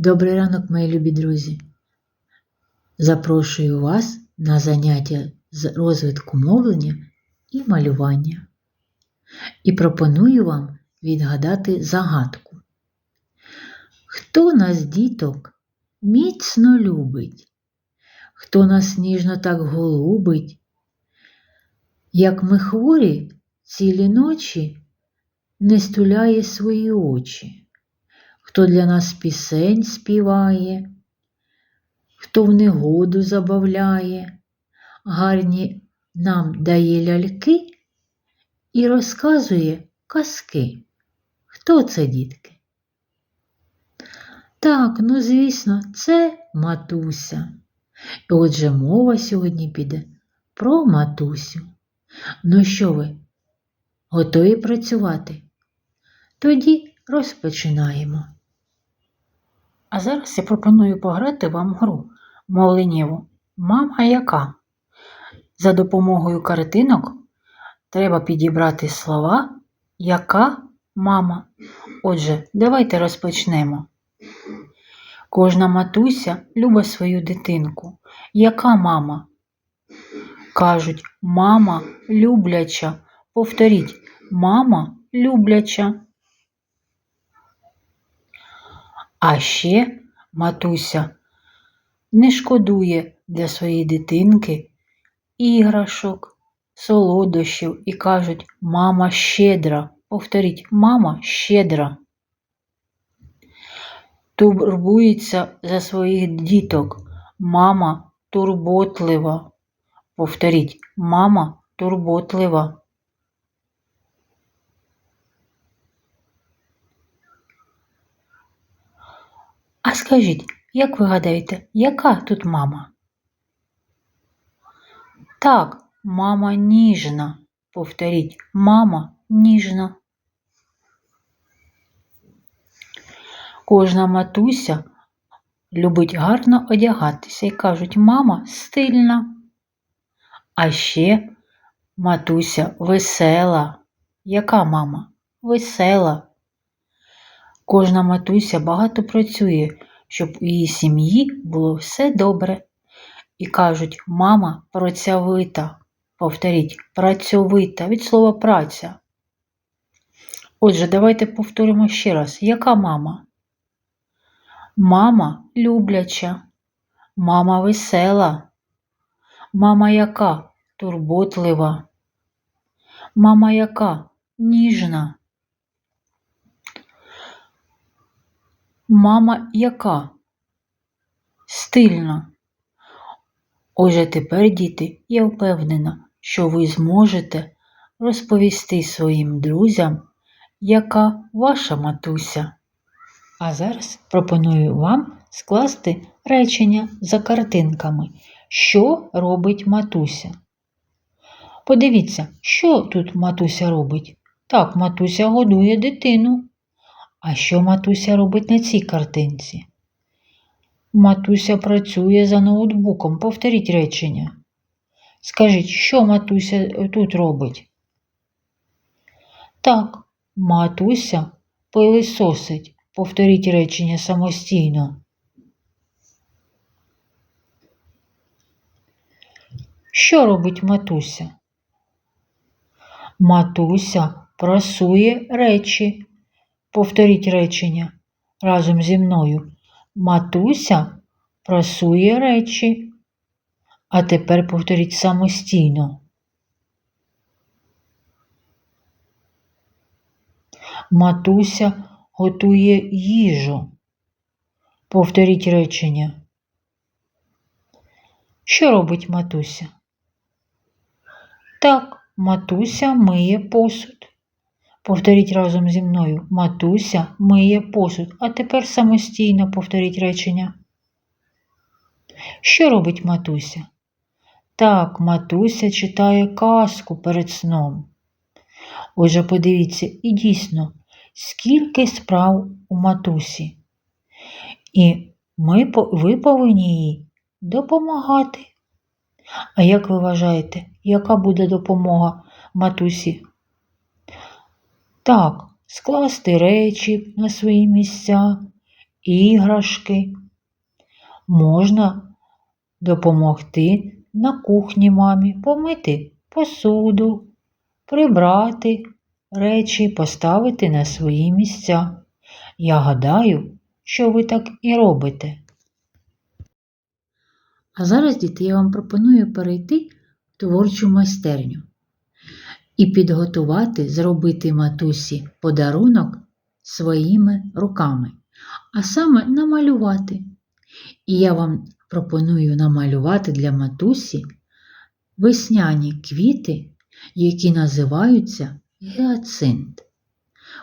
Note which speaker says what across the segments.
Speaker 1: Добрий ранок, мої любі друзі. Запрошую вас на заняття з розвитку мовлення і малювання. І пропоную вам відгадати загадку. Хто нас, діток, міцно любить? Хто нас ніжно так голубить? Як ми хворі цілі ночі не стуляє свої очі? Хто для нас пісень співає, хто в негоду забавляє, гарні нам дає ляльки і розказує казки. Хто це, дітки? Так, ну звісно, це матуся. І отже, мова сьогодні піде про матусю. Ну що ви, готові працювати? Тоді розпочинаємо. А зараз я пропоную пограти вам гру мовленнєву Мама яка? За допомогою картинок треба підібрати слова Яка мама. Отже, давайте розпочнемо. Кожна матуся любить свою дитинку. Яка мама? Кажуть, мама любляча. Повторіть, мама любляча. А ще матуся не шкодує для своєї дитинки іграшок, солодощів і кажуть мама щедра. Повторіть, мама щедра. Турбується за своїх діток. Мама турботлива. Повторіть, мама турботлива. А скажіть, як ви гадаєте, яка тут мама? Так, мама ніжна. Повторіть, мама ніжна. Кожна матуся любить гарно одягатися і кажуть, мама стильна. А ще матуся весела. Яка мама? Весела. Кожна матуся багато працює, щоб у її сім'ї було все добре. І кажуть, мама працьовита. Повторіть, працьовита від слова праця. Отже, давайте повторимо ще раз, яка мама? Мама любляча, мама весела, мама яка турботлива, мама яка ніжна. Мама яка? Стильна. Отже, тепер, діти, я впевнена, що ви зможете розповісти своїм друзям, яка ваша матуся. А зараз пропоную вам скласти речення за картинками, що робить матуся. Подивіться, що тут матуся робить. Так, матуся годує дитину. А що матуся робить на цій картинці? Матуся працює за ноутбуком. Повторіть речення. Скажіть, що матуся тут робить? Так, матуся пилисосить. Повторіть речення самостійно. Що робить матуся? Матуся прасує речі. Повторіть речення разом зі мною. Матуся прасує речі. А тепер повторіть самостійно. Матуся готує їжу. Повторіть речення. Що робить матуся? Так, матуся миє посуд. Повторіть разом зі мною. Матуся миє посуд. А тепер самостійно повторіть речення. Що робить матуся? Так, матуся читає казку перед сном. Отже, подивіться, і дійсно, скільки справ у матусі. І ми, ви повинні їй допомагати. А як ви вважаєте, яка буде допомога матусі так, скласти речі на свої місця іграшки. Можна допомогти на кухні мамі помити посуду, прибрати речі, поставити на свої місця. Я гадаю, що ви так і робите. А зараз, діти, я вам пропоную перейти в творчу майстерню і підготувати, зробити матусі подарунок своїми руками, а саме намалювати. І я вам пропоную намалювати для матусі весняні квіти, які називаються гіацинт.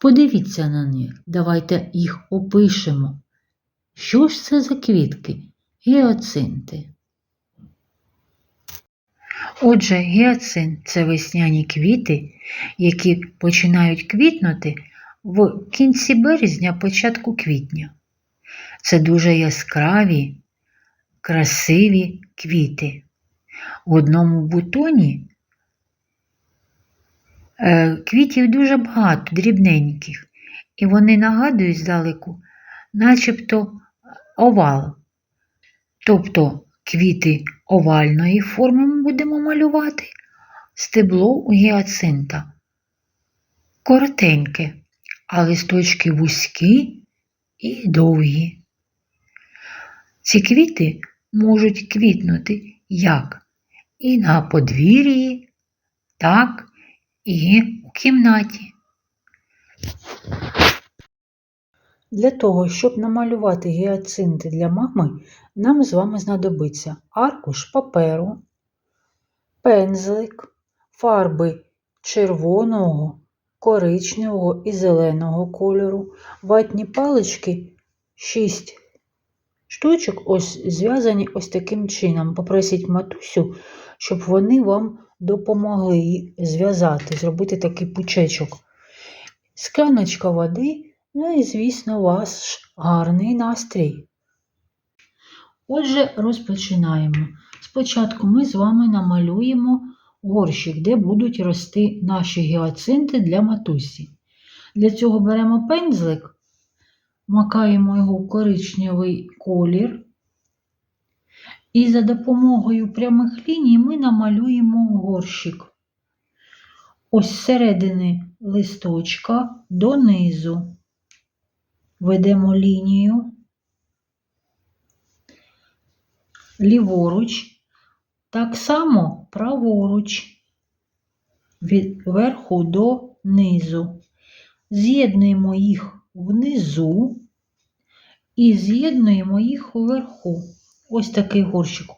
Speaker 1: Подивіться на них, давайте їх опишемо. Що ж це за квітки? Гіацинти. Отже, гіацинт це весняні квіти, які починають квітнути в кінці березня, початку квітня. Це дуже яскраві, красиві квіти. В одному бутоні е, квітів дуже багато, дрібненьких, і вони нагадують здалеку, начебто овал. Тобто квіти овальної форми ми будемо малювати, стебло у гіацинта. Коротеньке, а листочки вузькі і довгі. Ці квіти можуть квітнути як і на подвір'ї, так і у кімнаті. Для того, щоб намалювати гіацинти для мами, нам з вами знадобиться аркуш паперу, пензлик, фарби червоного, коричневого і зеленого кольору, ватні палички 6 штучок, ось зв'язані ось таким чином. Попросіть матусю, щоб вони вам допомогли зв'язати, зробити такий пучечок. Скляночка води. Ну і, звісно, ваш гарний настрій. Отже, розпочинаємо. Спочатку ми з вами намалюємо горщик, де будуть рости наші гіацинти для матусі. Для цього беремо пензлик, макаємо його в коричневий колір. І за допомогою прямих ліній ми намалюємо горщик. Ось середини листочка донизу ведемо лінію ліворуч, так само праворуч, від верху до низу. З'єднуємо їх внизу і з'єднуємо їх вверху. Ось такий горщик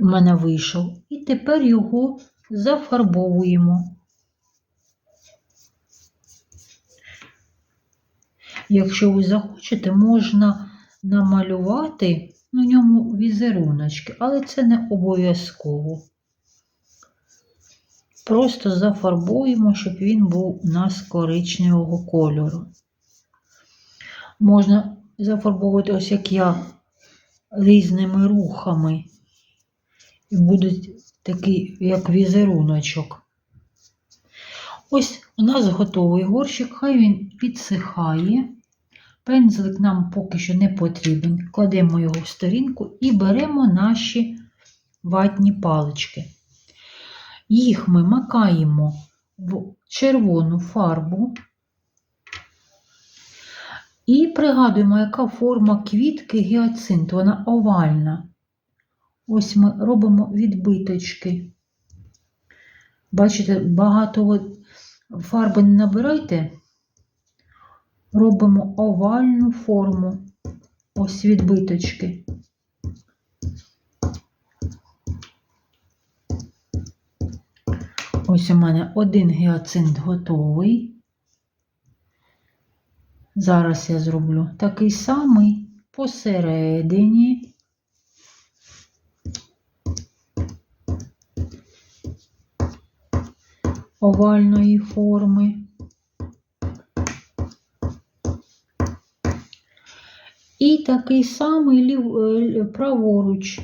Speaker 1: у мене вийшов. І тепер його зафарбовуємо. Якщо ви захочете, можна намалювати на ньому візеруночки, але це не обов'язково. Просто зафарбуємо, щоб він був у нас коричневого кольору. Можна зафарбовувати, ось як я, різними рухами. І будуть такий, як візеруночок. Ось у нас готовий горщик, хай він підсихає. Пензлик нам поки що не потрібен. Кладемо його в сторінку і беремо наші ватні палички. Їх ми макаємо в червону фарбу і пригадуємо, яка форма квітки гіацинт, вона овальна. Ось ми робимо відбиточки. Бачите, багато фарби не набирайте, робимо овальну форму, ось відбиточки. Ось у мене один гіацинт готовий. Зараз я зроблю такий самий посередині. овальної форми. І такий самий лів, е, праворуч.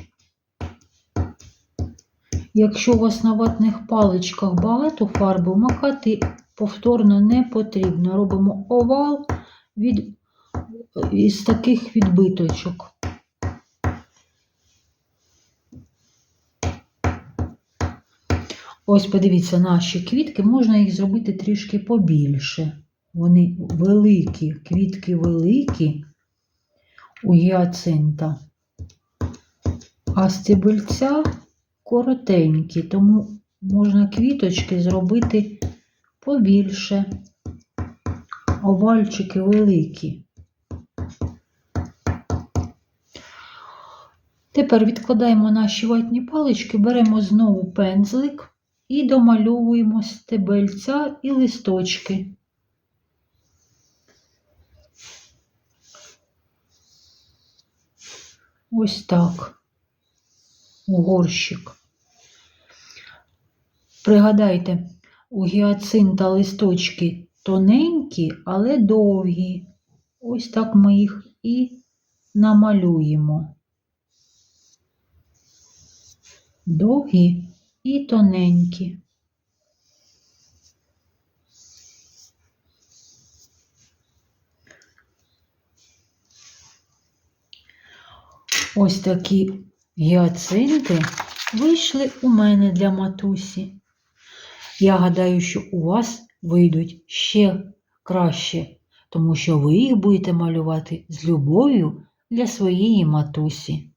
Speaker 1: Якщо у вас на ватних паличках багато фарби, макати повторно не потрібно. Робимо овал від із таких відбиточок. Ось подивіться, наші квітки, можна їх зробити трішки побільше. Вони великі, квітки великі у гіацинта, а стебельця коротенькі, тому можна квіточки зробити побільше. Овальчики великі. Тепер відкладаємо наші ватні палички, беремо знову пензлик і домальовуємо стебельця і листочки. Ось так. У горщик. Пригадайте, у гіацинта листочки тоненькі, але довгі. Ось так ми їх і намалюємо. Довгі і тоненькі. Ось такі гіацинти вийшли у мене для матусі. Я гадаю, що у вас вийдуть ще краще, тому що ви їх будете малювати з любов'ю для своєї матусі.